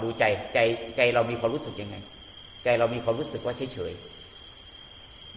ดูใจใจใจเรามีความรู้สึกยังไง ใจเรามีความรู้สึกว่าเฉยเฉย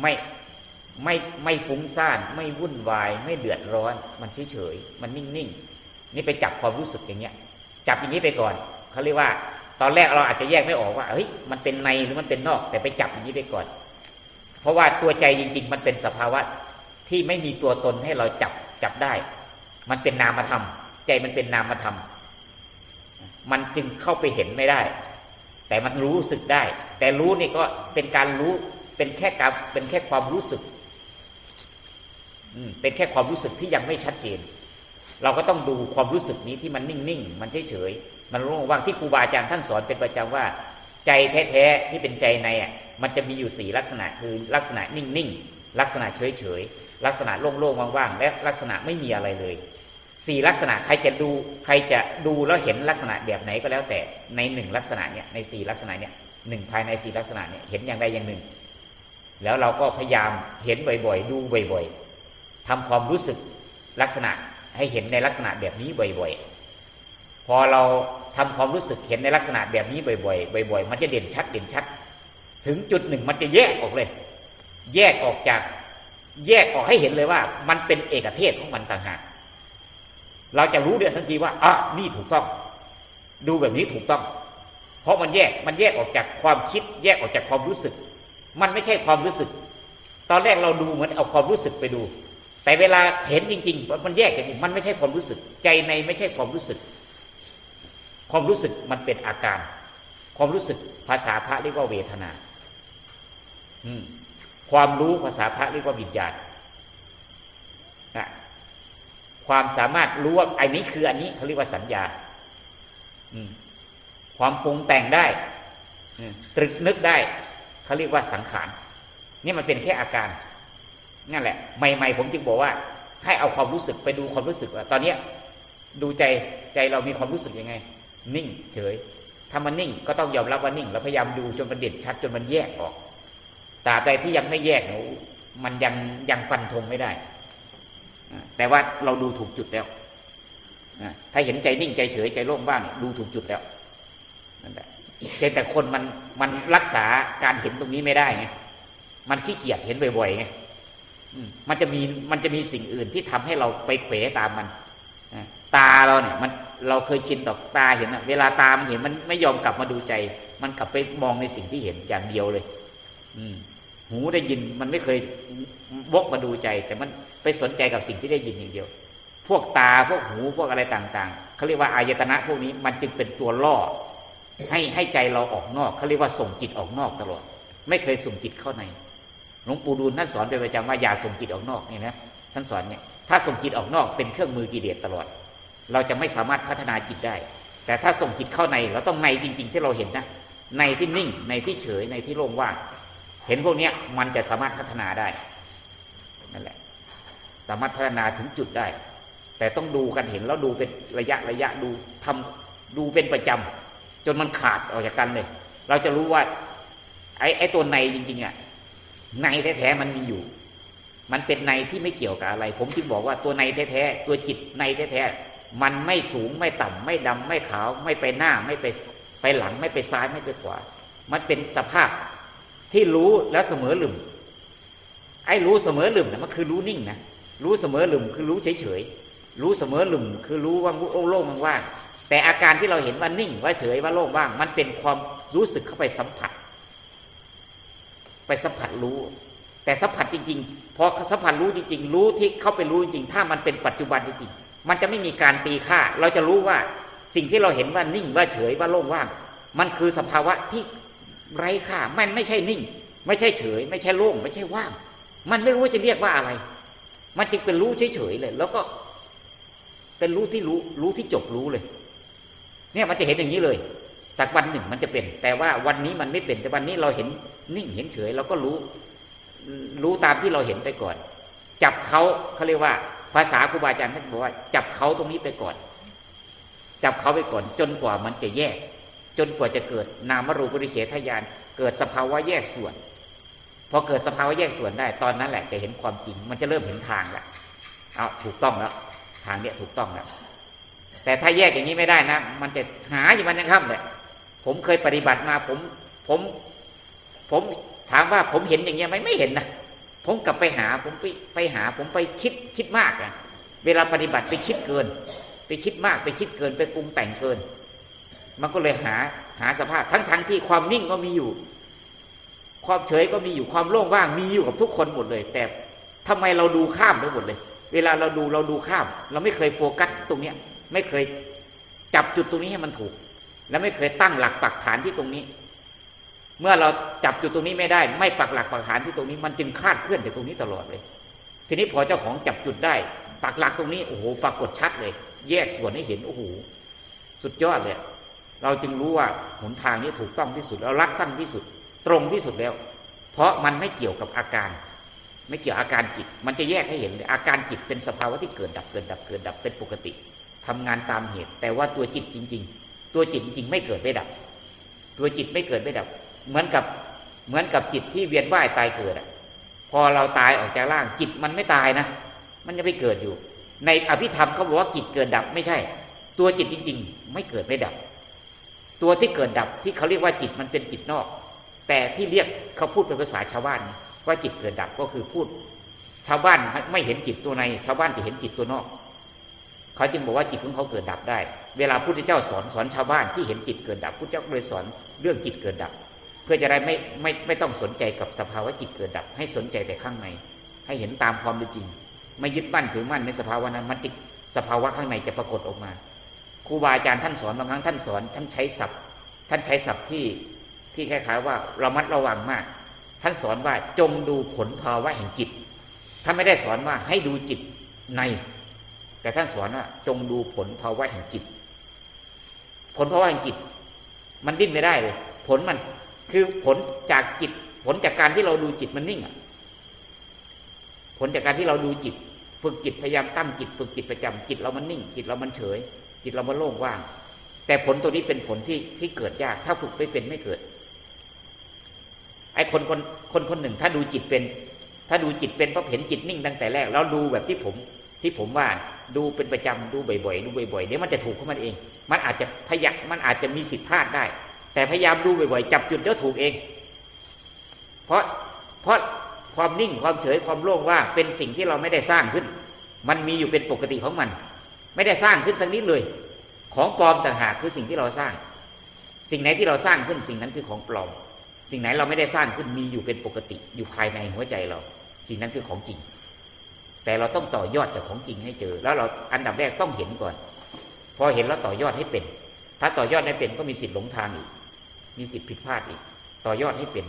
ไม่ไม่ไม่ฟุ้งซ่าน ไม่วุ่นวาย ไม่เดือดร้อน มันเฉยเฉยมันนิ่งๆนนี่ไปจับความรู้สึกอย่างเงี้ย จับอย่างนี้ไปก่อนเขาเรียกว่า ตอนแรกเราอาจจะแยกไม่ออกว่าเฮ้ยมันเป็นในหรือมันเป็นนอก แต่ไปจับอย่างนี้ไปก่อน เพราะว่าตัวใจจริง ๆ มันเป็นสภาวะที่ไม่มีตัวตนให้เราจับจับได้ มันเป็นนามธรรมใจมันเป็นนามธรรม มันจึงเข้าไปเห็นไม่ได้ แต่มันรู้สึกได้ แต่รู้นี่ก็เป็นการรู้เป็นแค่การเป็นแค่ความรู้สึกอืมเป็นแค่ความรู้สึกที่ยังไม่ชัดเจน เราก็ต้องดูความรู้สึกนี้ที่มันนิ่งๆ มันเฉยๆ มันรู้ว่างที่ครูบาอาจารย์ท่านสอนเป็นประจำว่า ใจแท้ๆที่เป็นใจในอะมันจะมีอยู่สี่ลักษณะคือลักษณะนิ่งๆ ลักษณะเฉยๆ ลักษณะโล่งๆว่างๆ และลักษณะไม่มีอะไรเลย สี่ลักษณะใครจะดู ใครจะดูแล้วเห็นลักษณะแบบไหนก็แล้วแต่ในหนึ่งลักษณะเนี่ยในสี่ลักษณะเนี่ยหนึ่งภายในสี่ลักษณะเนี่ยเห็นอย่างใดอย่างหนึ่ง แล้วเราก็พยายามเห็นบ่อยๆ ดูบ่อยๆทำความรู้สึกลักษณะให้เห็นในลักษณะแบบนี้บ่อยๆ พอเราทำความรู้สึกเห็นในลักษณะแบบนี้บ่อยๆ บ่อย ๆ มันจะเด่นชัดเด่นชัด ถึงจุดหนึ่งมันจะแยกออกเลย แยกออกจากแยกออกให้เห็นเลยว่า มันเป็นเอกเทศของมันต่างหาก เราจะรู้เดี๋ยวทันทีว่าอะนี่ถูกต้อง ดูแบบนี้ถูกต้อง เพราะมันแยกมันแยกออกจากความคิด แยกออกจากความรู้สึก มันไม่ใช่ความรู้สึก ตอนแรกเราดูเหมือนเอาความรู้สึกไปดู แต่เวลาเห็นจริงๆ มันแยกกันมันไม่ใช่ความรู้สึก ใจในไม่ใช่ความรู้สึก ความรู้สึกมันเป็นอาการ ความรู้สึกภาษาพระเรียกว่าเวทนา อืมความรู้ภาษาพระเรียกว่าวิญญาณนะ ความสามารถรู้ว่าอันนี้คืออันนี้เขาเรียกว่าสัญญา อืความปรุงแต่งได้ตรึกนึกได้เขาเรียกว่าสังขารนี่มันเป็นแค่อาการนั่นแหละ ใหม่ ๆ ผมจึงบอกว่า ให้เอาความรู้สึกไปดูความรู้สึกว่าตอนเนี้ยดูใจใจเรามีความรู้สึกยังไง นิ่ง เฉยถ้ามันนิ่งก็ต้องยอมรับว่านิ่ง แล้วพยายามดูจนมันเด่นชัดจนมันแยกออกตราบใดที่ยังไม่แยกมันยังยังฟันธงไม่ได้ แต่ว่าเราดูถูกจุดแล้วถ้าเห็นใจนิ่งใจเฉยใจโล่งบ้างดูถูกจุดแล้วนั่นแหละแต่คนมันมันรักษาการเห็นตรงนี้ไม่ได้ไงมันขี้เกียจเห็นบ่อยๆไงมันจะมีมันจะมีสิ่งอื่นที่ทำให้เราไปเขวตามมันตาเราเนี่ยมันเราเคยชินต่อตาเห็นอะเวลาตามันเห็นมันไม่ยอมกลับมาดูใจ มันกลับไปมองในสิ่งที่เห็นอย่างเดียวเลย อืม หูได้ยินมันไม่เคยวกมาดูใจ แต่มันไปสนใจกับสิ่งที่ได้ยินอย่างเดียว พวกตาพวกหูพวกอะไรต่าง ๆเขาเรียกว่าอายตนะพวกนี้มันจึงเป็นตัวล่อ ให้ให้ใจเราออกนอกเขาเรียกว่าส่งจิตออกนอกตลอด ไม่เคยส่งจิตเข้าในหลวงปู่ดูลท่านสอนเป็นประจำว่าอย่าส่งจิตออกนอกนี่นะท่านสอนเนี่ยถ้าส่งจิตออกนอกเป็นเครื่องมือกิเลสตลอด เราจะไม่สามารถพัฒนาจิตได้ แต่ถ้าส่งจิตเข้าในเราต้องในจริง ๆ ที่เราเห็นนะในที่นิ่งในที่เฉยในที่โล่งว่าง เห็นพวกเนี้ยมันจะสามารถพัฒนาได้นั่นแหละ สามารถพัฒนาถึงจุดได้ แต่ต้องดูกันเห็นแล้วดูเป็นระยะระยะดูทำดูเป็นประจำจนมันขาดออกจากกันเลย เราจะรู้ว่าไอ้ไอ้ตัวในจริงๆอะในแท้ๆมันมีอยู่ มันเป็นในที่ไม่เกี่ยวกับอะไร ผมจึงบอกว่าตัวในแท้ๆตัวจิตในแท้ๆมันไม่สูงไม่ต่ำไม่ดำไม่ขาว ไม่ไปหน้าไม่ไปไปหลังไม่ไปซ้ายไม่ไปขวา มันเป็นสภาพ ที่รู้แล้วเสมอลืมไอ้รู้เสมอลืมนะมันคือรู้นิ่งนะรู้เสมอลืมคือรู้เฉยเฉยรู้เสมอลืมคือรู้ว่างโล่งว่างแต่อาการที่เราเห็นว่านิ่งว่าเฉยว่าโล่งว่าง มันเป็นความรู้สึกเข้าไปสัมผัส ไปสัมผัสรู้ แต่สัมผัสจริง ๆ พอสัมผัสรู้จริง ๆ รู้ที่เข้าไปรู้จริงๆ ถ้ามันเป็นปัจจุบันจริงๆมันจะไม่มีการตีค่า เราจะรู้ว่าสิ่งที่เราเห็นว่านิ่งว่าเฉยว่าโล่งว่าง มันคือสภาวะที่ ไร้ค่ามันไม่ใช่นิ่ง ไม่ใช่เฉย ไม่ใช่โล่งไม่ใช่ว่าง มันไม่รู้จะเรียกว่าอะไร มันจึงเป็นรู้เฉยๆเลย แล้วก็ เป็นรู้ที่รู้รู้ที่จบรู้เลย เนี่ยมันจะเห็นอย่างนี้เลย สักวันหนึ่งมันจะเป็น แต่ว่าวันนี้มันไม่เป็นแต่วันนี้เราเห็นนิ่งเห็นเฉยเราก็รู้ รู้ตามที่เราเห็นไปก่อน จับเขาเขาเรียกว่า ภาษาครูบาอาจารย์ท่านบอกว่า จับเขาตรงนี้ไปก่อน จับเขาไปก่อน จนกว่ามันจะแยก จนกว่าจะเกิดนามรูปริเฉทญาณเกิดสภาวะแยกส่วนพอเกิดสภาวะแยกส่วนได้ ตอนนั้นแหละจะเห็นความจริง มันจะเริ่มเห็นทางแล้วเอาถูกต้องแล้วทางเนี้ยถูกต้องแล้วแต่ถ้าแยกอย่างนี้ไม่ได้นะ มันจะหาอยู่มันยังค่ำเลยผมเคยปฏิบัติมาผมผมผมถามว่าผมเห็นอย่างเงี้ยไหมไม่เห็นนะผมกลับไปหาผมไปไปหา ผมไปคิดคิดมากอะเวลาปฏิบัติไปคิดเกิน ไปคิดมากไปคิดเกินไปปรุงแต่งเกิน มันก็เลยหาหาสภาพทั้งทั้งที่ความนิ่งก็มีอยู่ ความเฉยก็มีอยู่ความโล่งว่างมีอยู่กับทุกคนหมดเลย แต่ทำไมเราดูข้ามไปหมดเลย เวลาเราดูเราดูข้าม เราไม่เคยโฟกัสที่ตรงเนี้ย ไม่เคยจับจุดตรงนี้ให้มันถูก และไม่เคยตั้งหลักปักฐานที่ตรงนี้ เมื่อเราจับจุดตรงนี้ไม่ได้ ไม่ปักหลักปักฐานที่ตรงนี้ มันจึงคาดเคลื่อนจากตรงนี้ตลอดเลย ทีนี้พอเจ้าของจับจุดได้ ปักหลักตรงนี้โอ้โหปรากฏชัดเลย แยกส่วนให้เห็นโอ้โหสุดยอดเลย เราจึงรู้ว่าหนทางนี้ถูกต้องที่สุดเรารัดสั้นที่สุด ตรงที่สุดแล้ว เพราะมันไม่เกี่ยวกับอาการ ไม่เกี่ยวอาการจิต มันจะแยกให้เห็นเลยอาการจิตเป็นสภาวะที่เกิดดับเกิดดับเกิดดับเป็นปกติทำงานตามเหตุ แต่ว่าตัวจิตจริง ๆ ตัวจิตจริงๆไม่เกิดไม่ดับ ตัวจิตไม่เกิดไม่ดับ เหมือนกับเหมือนกับจิตที่เวียนว่ายตายเกิดอะพอเราตายออกจากร่างจิตมันไม่ตายนะ มันจะไปเกิดอยู่ ในอภิธรรมเขาบอกว่าจิตเกิดดับไม่ใช่ ตัวจิตจริง ๆ ไม่เกิดไม่ดับ ตัวที่เกิดดับที่เขาเรียกว่าจิตมันเป็นจิตนอก แต่ที่เรียกเขาพูดเป็นภาษาชาวบ้าน ว่าจิตเกิดดับก็คือพูด ชาวบ้านไม่เห็นจิตตัวใน ชาวบ้านจะเห็นจิตตัวนอก เขาจึงบอกว่าจิตของเขาเกิดดับได้ เวลาพุทธเจ้าสอนสอนชาวบ้านที่เห็นจิตเกิดดับพุทธเจ้าเลยสอนเรื่องจิตเกิดดับ เพื่อจะได้ไม่ไม่ไม่ต้องสนใจกับสภาวะจิตเกิดดับ ให้สนใจแต่ข้างใน ให้เห็นตามความเป็นจริง ไม่ยึดมั่นถือมั่นในสภาวะนั้นมันจิตสภาวะข้างในจะปรากฏออกมา ครูบาอาจารย์ท่านสอนบางครั้งท่านสอน ท่านใช้ศัพท์ ท่านใช้ศัพท์ที่ที่คล้ายๆว่าระมัดระวังมาก ท่านสอนว่าจงดูผลภาวะแห่งจิตท่านไม่ได้สอนว่าให้ดูจิตใน แต่ท่านสอนว่าจงดูผลภาวะแห่งจิต ผลภาวะแห่งจิต มันดิ้นไม่ได้เลย ผลมันคือผลจากจิต ผลจากการที่เราดูจิตมันนิ่งอะผลจากการที่เราดูจิต ฝึกจิตพยายามตั้งจิต ฝึกจิตประจำจิตเรามันนิ่ง จิตเรามันเฉย จิตเรามันโล่งว่าง แต่ผลตัวนี้เป็นผลที่ที่เกิดยาก ถ้าฝึกไม่เป็นไม่เกิด ไอ้คนคนคนคนหนึ่ง ถ้าดูจิตเป็น ถ้าดูจิตเป็นเพราะเห็นจิตนิ่งตั้งแต่แรก แล้วดูแบบที่ผม ที่ผมว่าดูเป็นประจำดูบ่อยๆดูบ่อยๆเดี๋ยวมันจะถูกของมันเอง มันอาจจะพยักมันอาจจะมีสิทธิพลาดได้ แต่พยายามดูบ่อยๆจับจุดเดี๋ยวถูกเอง เพราะเพราะความนิ่งความเฉยความโล่งว่างเป็นสิ่งที่เราไม่ได้สร้างขึ้น มันมีอยู่เป็นปกติของมัน ไม่ได้สร้างขึ้นสักนิดเลย ของปลอมต่างหากคือสิ่งที่เราสร้าง สิ่งไหนที่เราสร้างขึ้นสิ่งนั้นคือของปลอม สิ่งไหนเราไม่ได้สร้างขึ้นมีอยู่เป็นปกติ อยู่ภายในหัวใจเรา สิ่งนั้นคือของจริง แต่เราต้องต่อยอดจากของจริงให้เจอ แล้วเราอันดับแรกต้องเห็นก่อน พอเห็นแล้วต่อยอดให้เป็น ถ้าต่อยอดไม่เป็นก็มีสิทธิ์หลงทางอีก มีสิทธิ์ผิดพลาดอีก ต่อยอดให้เป็น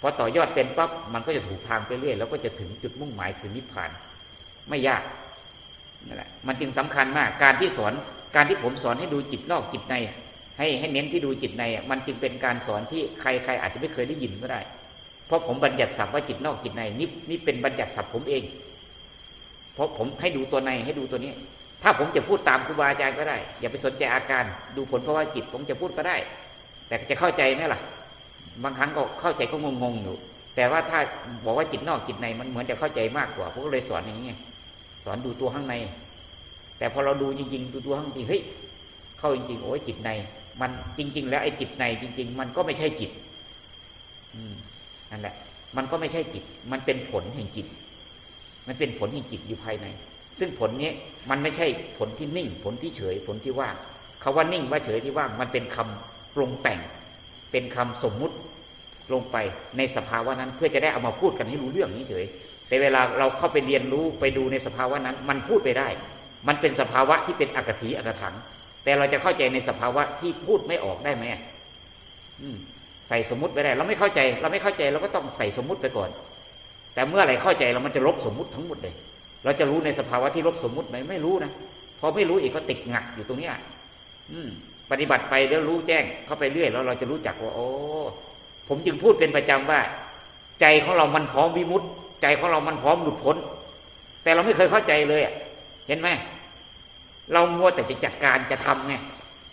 พอต่อยอดเป็นปั๊บมันก็จะถูกทางไปเรื่อยแล้วก็จะถึงจุดมุ่งหมายคือนิพพาน ไม่ยาก นั่นแหละมันจึงสำคัญมากการที่สอนการที่ผมสอนให้ดูจิตนอกจิตใน ให้ให้เน้นที่ดูจิตในมันจึงเป็นการสอนที่ใครใครอาจจะไม่เคยได้ยินก็ได้ เพราะผมบัญญัติศัพท์ว่าจิตนอกจิตในนี่นี่เป็นบัญญัติศัพท์ผมเอง เพราะผมให้ดูตัวในให้ดูตัวนี้ ถ้าผมจะพูดตามครูบาอาจารย์ก็ได้ อย่าไปสนใจอาการ ดูผลเพราะว่าจิตผมจะพูดก็ได้ แต่จะเข้าใจไหมล่ะ บางครั้งก็เข้าใจก็งงๆอยู่แต่ว่าถ้าบอกว่าจิตนอกจิตในมันเหมือนจะเข้าใจมากกว่าผมก็เลยสอนอย่างนี้ สอนดูตัวข้างใน แต่พอเราดูจริง ๆ ดูตัวข้างในเฮ้ยเข้าจริง ๆ โอ้ยจิตใน มันจริง ๆ แล้วไอ้จิตในจริง ๆ มันก็ไม่ใช่จิตอืมนั่นแหละ มันก็ไม่ใช่จิต มันเป็นผลแห่งจิต มันเป็นผลแห่งจิตอยู่ภายใน ซึ่งผลนี้มันไม่ใช่ผลที่นิ่ง ผลที่เฉย ผลที่ว่างคาว่านิ่งว่าเฉยที่ว่างมันเป็นคำปรุงแต่ง เป็นคำสมมุติ ลงไปในสภาวะนั้น เพื่อจะได้เอามาพูดกันให้รู้เรื่องนี้เฉยแต่เวลาเราเข้าไปเรียนรู้ไปดูในสภาวะนั้น มันพูดไปได้ มันเป็นสภาวะที่เป็นอากถีอากถัง แต่เราจะเข้าใจในสภาวะที่พูดไม่ออกได้ไหมมใส่สมมติไปได้ เราไม่เข้าใจ เราไม่เข้าใจเราก็ต้องใส่สมมติไปก่อน แต่เมื่อไหร่เข้าใจเรามันจะลบสมมติทั้งหมดเลย เราจะรู้ในสภาวะที่ลบสมมติไหมไม่รู้นะพอไม่รู้อีกก็ติดงักอยู่ตรงเนี้ยอืม ปฏิบัติไปเดี๋ยวรู้แจ้งเข้าไปเรื่อยแล้วเราจะรู้จักว่าโอ้ ผมจึงพูดเป็นประจำว่า ใจของเรามันพร้อมวิมุตติใจของเรามันพร้อมหลุดพ้น แต่เราไม่เคยเข้าใจเลยเห็นไหมเรามัวแต่จะจัดการจะทำไง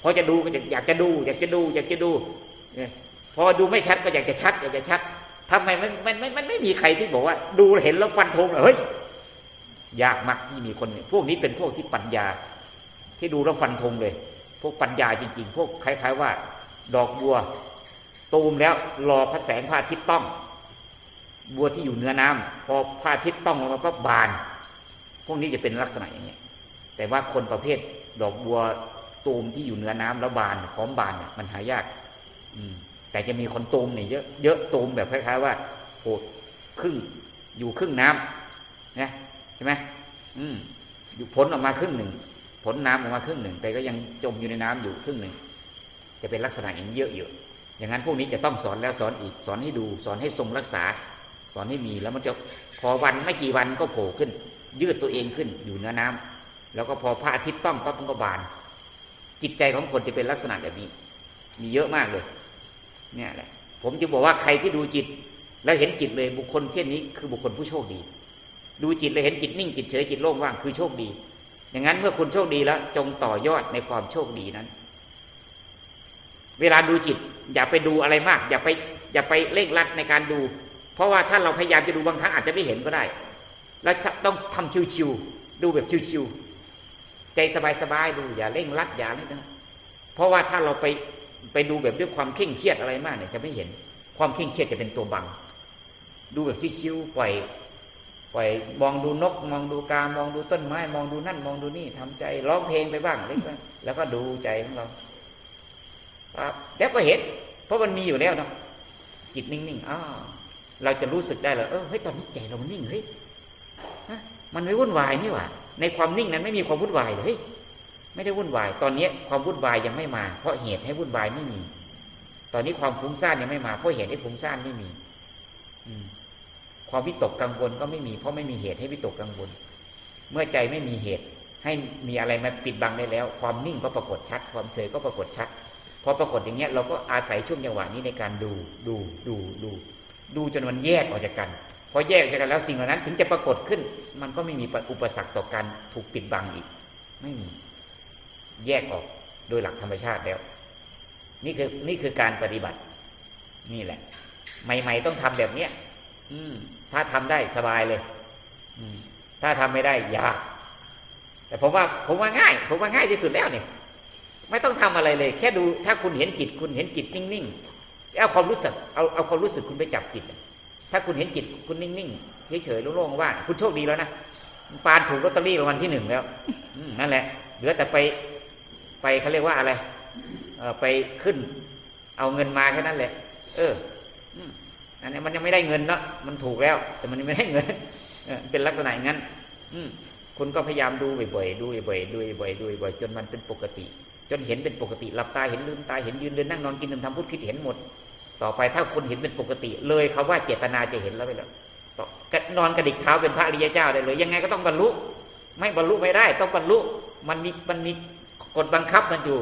พอจะดูก็อยากจะดู อยากจะดู อยากจะดูพอดูไม่ชัดก็อยากจะชัด อยากจะชัดทำไมมันมันมันมันไม่มีใครที่บอกว่า ดูเห็นแล้วฟันธงเลยเฮ้ยยากมากที่มีคนพวกนี้เป็นพวกที่ปัญญา ที่ดูแล้วฟันธงเลย พวกปัญญาจริง ๆ พวกคล้าย ๆ ว่า ดอกบัว ตูมแล้วรอพระแสงพระอาทิตย์ต้อง บัวที่อยู่เหนือน้ำพอพระอาทิตย์ต้องลงมาก็บาน พวกนี้จะเป็นลักษณะอย่างนี้แต่ว่าคนประเภทดอกบัวตูมที่อยู่เหนือน้ำแล้วบานพร้อมบานเนี่ยมันหายาก อืม แต่จะมีคนตูมเนี่ยเยอะเยอะตูมแบบคล้ายๆว่าโผล่ครึ่งอยู่ครึ่งน้ำนะใช่ไหมอืมอยู่ผลออกมาครึ่งหนึ่งผลน้ำออกมาครึ่งหนึ่ง แต่ก็ยังจมอยู่ในน้ำอยู่ครึ่งหนึ่งจะเป็นลักษณะอย่างนี้เยอะอยู่ อย่างนั้นพวกนี้จะต้องสอนแล้วสอนอีก สอนให้ดู สอนให้ทรงรักษา สอนให้มีแล้วมันจะพอวันไม่กี่วันก็โผล่ขึ้น ยืดตัวเองขึ้นอยู่เหนือน้ำแล้วก็พอพระอาทิตย์ต้องปั๊บมันก็บาน จิตใจของคนจะเป็นลักษณะแบบนี้ มีเยอะมากเลย เนี่ยแหละ ผมจะบอกว่าใครที่ดูจิต แล้วเห็นจิตเลยบุคคลเช่นนี้คือบุคคลผู้โชคดี ดูจิตเลยเห็นจิตนิ่งจิตเฉยจิตโล่งว่างคือโชคดี อย่างนั้นเมื่อคุณโชคดีแล้ว จงต่อยอดในความโชคดีนั้น เวลาดูจิต อย่าไปดูอะไรมาก อย่าไปอย่าไปเร่งรัดในการดู เพราะว่าถ้าเราพยายามจะดูบางครั้งอาจจะไม่เห็นก็ได้ แล้วต้องทำชิวๆดูแบบชิวๆใจสบายๆดูอย่าเร่งรัดอย่าอะไรนะเพราะว่าถ้าเราไปไปดูแบบด้วยความเคร่งเครียดอะไรมากเนี่ยจะไม่เห็นความเคร่งเครียดจะเป็นตัวบัง ดูแบบชิวๆปล่อยปล่อยมองดูนก มองดูกามองดูต้นไม้ มองดูนั่น มองดูนี่ทำใจร้องเพลงไปบ้างเล็กน้อยแล้วก็ดูใจของเรา แล้วก็เห็น เพราะมันมีอยู่แล้วเนาะจิตนิ่งๆอ้าวเราจะรู้สึกได้เลยเออเฮ้ยตอนนี้ใจเรามันนิ่งเฮ้ยมันไม่วุ่นวายนี่หว่า ในความนิ่งนั้นไม่มีความวุ่นวายเลยเฮ้ยไม่ได้วุ่นวาย ตอนนี้ความวุ่นวายยังไม่มา เพราะเหตุให้วุ่นวายไม่มี ตอนนี้ความฟุ้งซ่านยังไม่มา เพราะเหตุให้ฟุ้งซ่านไม่มี อืความวิตกกังวลก็ไม่มี เพราะไม่มีเหตุให้วิตกกังวล เมื่อใจไม่มีเหตุ ให้มีอะไรมาปิดบังได้แล้ว ความนิ่งก็ปรากฏชัด ความเฉยก็ปรากฏชัด พอปรากฏอย่างเงี้ยเราก็อาศัยช่วงจังหวะนี้ในการดูดูดูดู ดูจนมันแยกออกจากกัน พอแยกออกจากกันแล้วสิ่งเหล่านั้น ถึงจะปรากฏขึ้น มันก็ไม่มีอุปสรรคต่อการถูกปิดบังอีก ไม่มีแยกออกโดยหลักธรรมชาติแล้ว นี่คือนี่คือการปฏิบัติ นี่แหละ ใหม่ ๆ ต้องทำแบบเนี้ยอืม ถ้าทำได้สบายเลย อืมถ้าทำไม่ได้ยากแต่ผมว่า ผมว่าง่าย ผมว่าง่ายที่สุดแล้วเนี่ย ไม่ต้องทำอะไรเลย แค่ดูถ้าคุณเห็นจิต คุณเห็นจิตนิ่งๆเอาความรู้สึกเอาเอาความรู้สึกคุณไปจับจิต ถ้าคุณเห็นจิตคุณนิ่งๆเฉยๆโล่งๆว่า คุณโชคดีแล้วนะปานถูกลอตเตอรี่รางวัลที่หนึ่งแล้วนั่นแหละเหลือแต่ไปไปเขาเรียกว่าอะไรไปขึ้น เอาเงินมาแค่นั้นแหละ เอออันนี้มันยังไม่ได้เงินเนาะมันถูกแล้ว แต่มันยังไม่ได้เงินเป็นลักษณะอย่างนั้น อืคุณก็พยายามดูบ่อยๆดูบ่อยๆดูบ่อยๆดูบ่อยๆจนมันเป็นปกติ จนเห็นเป็นปกติหลับตาเห็นลืมตาเห็นยืนเดินนั่งนอนกินดื่มทำพูดคิดเห็นหมด ต่อไปถ้าคนเห็นเป็นปกติ เลยคาว่าเจตนาจะเห็นแล้วไปแล้วนอนกระดิกเท้าเป็นพระอริยเจ้าได้เลย ยังไงก็ต้องบรรลุ ไม่บรรลุไม่ได้ ต้องบรรลุมันมีมันมีกฎบังคับมันอยู่